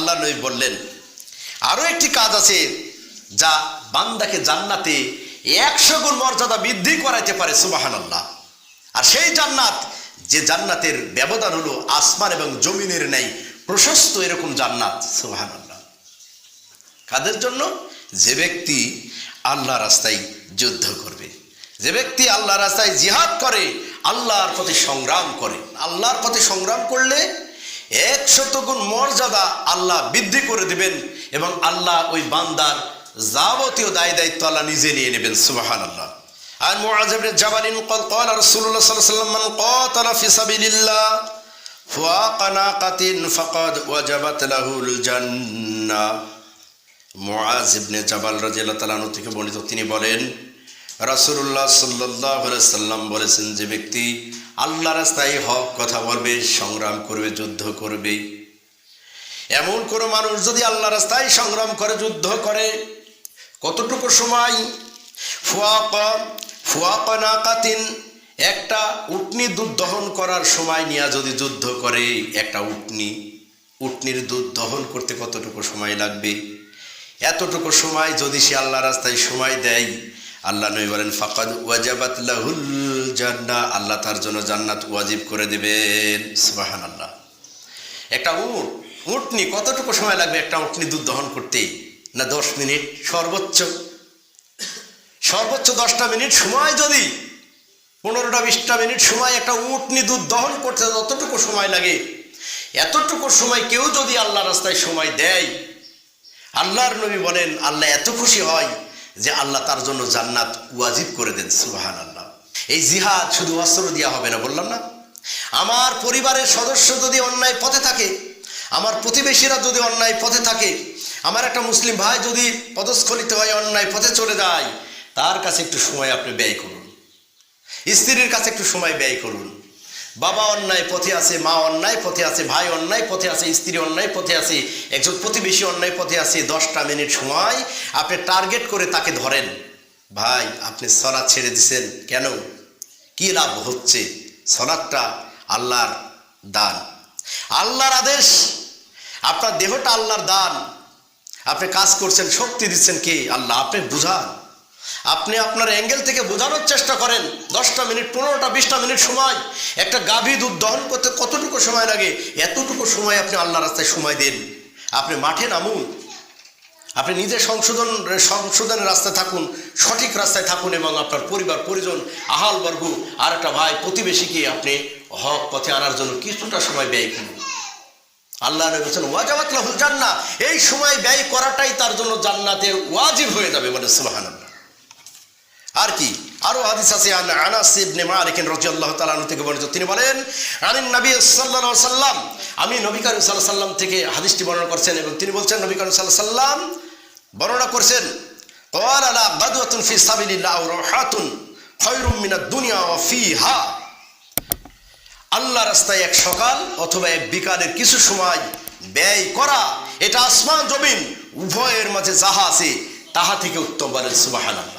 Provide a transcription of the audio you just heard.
আল্লাহ নবী বললেন আরও একটি কাজ আছে যা বান্দাকে জান্নাতে একশো গুণ মর্যাদা বৃদ্ধি করাইতে পারে সুবাহান আল্লাহ আর সেই জান্নাত, যে জান্নাতের ব্যবধান হলো আসমান এবং জমিনের নেই প্রশস্ত এরকম জান্নাত সুবাহান আল্লাহ কাদের জন্য? যে ব্যক্তি আল্লাহ রাস্তায় যুদ্ধ করবে, যে ব্যক্তি আল্লাহ রাস্তায় জিহাদ করে, আল্লাহর প্রতি সংগ্রাম করে। আল্লাহর প্রতি সংগ্রাম করলে এক গুণ মর্যাদা আল্লাহ বৃদ্ধি করে দিবেন এবং আল্লাহ ওই বান্দার যাবতীয় দায় দায়িত্ব আল্লাহ নিজে নিয়ে নেবেন সুবাহান আল্লাহ আর মুআযিবনে জাবালিন কল কল রাসূলুল্লাহ সাল্লাল্লাহু আলাইহি ওয়াসাল্লাম কাতালা ফি সাবিলিল্লাহ ফুয়াকা নাকাতিন ফাকাদ ওয়াজাবাত লাহুল জান্নাহ মুআজ ইবনে জাবাল রাদিয়াল্লাহু তাআলা থেকে বর্ণিত তিনি বলেন, রাসূলুল্লাহ সাল্লাল্লাহু আলাইহি সাল্লাম বলেছেন যে ব্যক্তি আল্লাহ রাস্তায় হক কথা বলবে, সংগ্রাম করবে, যুদ্ধ করবে। এমন কোনো মানুষ যদি আল্লাহ রাস্তায় সংগ্রাম করে, যুদ্ধ করে, কতটুকু সময়? ফুয়াক ফুয়াক নাকাতিন একটা উটনি দুধ দহন করার সময় নিয়ে যদি যুদ্ধ করে, একটা উটনি, উটনির দুধ দহন করতে কতটুকু সময় লাগবে? এতটুকু সময় যদি সে আল্লাহ রাস্তায় সময় দেয় আল্লাহ নবী বলেন, ফাকাদ ওয়াজাবাত লাহুল জান্নাহ আল্লাহ তার জন্য জান্নাত ওয়াজিব করে দেবেন। সুবাহান আল্লাহ একটা উট উটনি কতটুকু সময় লাগবে একটা উটনি দুধ দহন করতে না দশ মিনিট? সর্বোচ্চ। সর্বোচ্চ দশটা মিনিট সময় যদি, পনেরোটা, বিশটা মিনিট সময় একটা উটনি দুধ দহন করতে যতটুকু সময় লাগে। এতটুকু সময় কেউ যদি আল্লাহ রাস্তায় সময় দেয়, আল্লাহর নবী বলেন, আল্লাহ এত খুশি হয় যে আল্লাহ তার জন্য জান্নাত ওয়াজিব করে দেন সুবাহান আল্লাহ এই জিহাদ শুধু অস্ত্র দেওয়া হবে না, বললাম না? আমার পরিবারের সদস্য যদি অন্যায় পথে থাকে, আমার প্রতিবেশীরা যদি অন্যায় পথে থাকে, আমার একটা মুসলিম ভাই যদি পদস্খলিত হয় অন্যায় পথে চলে যায়, তার কাছে একটু সময় আপনি ব্যয় করুন। স্ত্রীর কাছে একটু সময় ব্যয় করুন। বাবা অন্যায় পথে আছে, মা অন্যায় পথে আছে, ভাই অন্যায় পথে আছে, স্ত্রী অন্যায় পথে আছে, একজন প্রতিবেশী অন্যায় পথে আছে, দশটা মিনিট সময় আপনি টার্গেট করে তাকে ধরেন। ভাই, আপনি সলাদ ছেড়ে দিছেন কেন? কি লাভ হচ্ছে? সলাদটা আল্লাহর দান। আল্লাহর আদেশ। আপনার দেহটা আল্লাহর দান। আপনি কাজ করছেন, শক্তি দিচ্ছেন কে? আল্লাহ, আপনি বুঝান। আপনি আপনার অ্যাঙ্গেল থেকে বোঝানোর চেষ্টা করেন। দশটা মিনিট, পনেরোটা, বিশটা মিনিট সময়। একটা গাভী দুধ দহন করতে কতটুকু সময় লাগে? এতটুকু সময় আপনি আল্লাহ রাস্তায় সময় দেন। আপনি মাঠে নামুন। আপনি নিজে সংশোধন, সংশোধনের রাস্তায় থাকুন, সঠিক রাস্তায় থাকুন এবং আপনার পরিবার, পরিজন, আহাল বর্গ আর একটা ভাই, প্রতিবেশীকে আপনি হক পথে আনার জন্য কিছুটা সময় ব্যয় করুন। আল্লাহ বলছেন, ওয়াজাবাত লাহুল জান্নাহ। এই সময় ব্যয় করাটাই তার জন্য জান্নাতে ওয়াজিব হয়ে যাবে বলে সুবহানাল্লাহ। আর কি আরো হাদিস আছে আন আনাস ইবনে মালিক রাদিয়াল্লাহু তাআলা আনহু থেকে বর্ণিত তিনি বলেন আনিন নবী সাল্লাল্লাহু আলাইহি সাল্লাম আমি নবী করিম সাল্লাল্লাহু আলাইহি সাল্লাম থেকে হাদিসটি বর্ণনা করছেন এবং তিনি বলছেন নবী করিম সাল্লাল্লাহু আলাইহি সাল্লাম বর্ণনা করছেন قال لا غدوة في سبيل الله أو روحات خير من الدنيا وفيها আল্লাহ রাস্তায় এক সকাল অথবা এক বিকালের কিছু সময় ব্যয় করা এটা আসমান জমিন উভয়ের মাঝে যাহা আছে তাহা থেকে উত্তম বলেন সুবাহান আল্লাহ